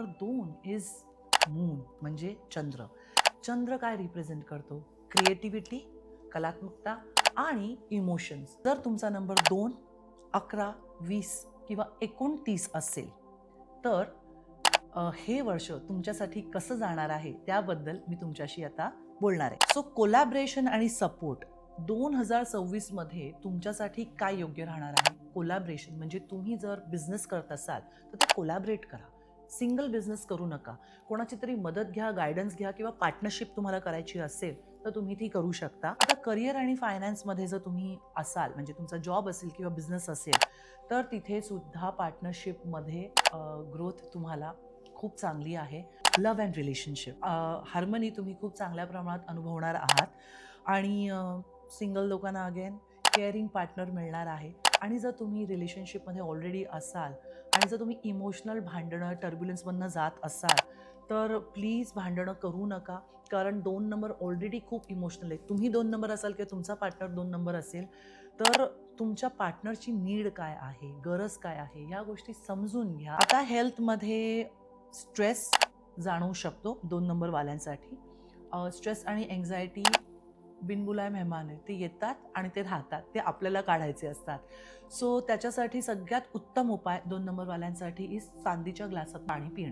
Number दोन is moon म्हणजे चंद्र. चंद्र काय रिप्रेझेंट करतो? क्रिएटिव्हिटी कलात्मकता आणि इमोशन्स जर तुमचा नंबर दोन अकरा वीस किंवा एकोणतीस असेल तर हे वर्ष तुमच्यासाठी कसं जाणार आहे? त्याबद्दल मी तुमच्याशी आता बोलणार आहे. सो कोलॅबरेशन आणि सपोर्ट दोन हजार सव्वीसमध्ये तुमच्यासाठी काय योग्य राहणार आहे? कोलॅबरेशन म्हणजे तुम्ही जर बिझनेस करत असाल तर ते कोलॅबरेट करा. सिंगल बिझनेस करू नका. कोणाची तरी मदत घ्या गायडन्स घ्या किंवा पार्टनरशिप तुम्हाला करायची असेल तर तुम्ही ती करू शकता. आता करिअर आणि फायनान्समध्ये जर तुम्ही असाल म्हणजे तुमचा जॉब असेल किंवा बिझनेस असेल तर तिथे सुद्धा पार्टनरशिपमध्ये ग्रोथ तुम्हाला खूप चांगली आहे. लव्ह अँड रिलेशनशिप हार्मनी तुम्ही खूप चांगल्या प्रमाणात अनुभवणार आहात. आणि सिंगल लोकांना अगेन केअरिंग पार्टनर मिळणार आहे. आणि जर तुम्ही रिलेशनशिपमध्ये ऑलरेडी असाल आणि जर तुम्ही इमोशनल भांडणं टर्ब्युलन्समधनं जात असाल तर प्लीज भांडणं करू नका. कारण दोन नंबर ऑलरेडी खूप इमोशनल आहे तुम्ही दोन नंबर असाल किंवा तुमचा पार्टनर दोन नंबर असेल तर तुमच्या पार्टनरची नीड काय आहे गरज काय आहे या गोष्टी समजून घ्या. आता हेल्थमध्ये स्ट्रेस जाणवू शकतो दोन नंबरवाल्यांसाठी स्ट्रेस आणि एन्झायटी बिनबुलाय मेहमान आहे ते येतात आणि ते राहतात ते आपल्याला काढायचे असतात. सो त्याच्यासाठी सगळ्यात उत्तम उपाय दोन नंबरवाल्यांसाठी इज चांदीच्या ग्लासात पाणी पिणे.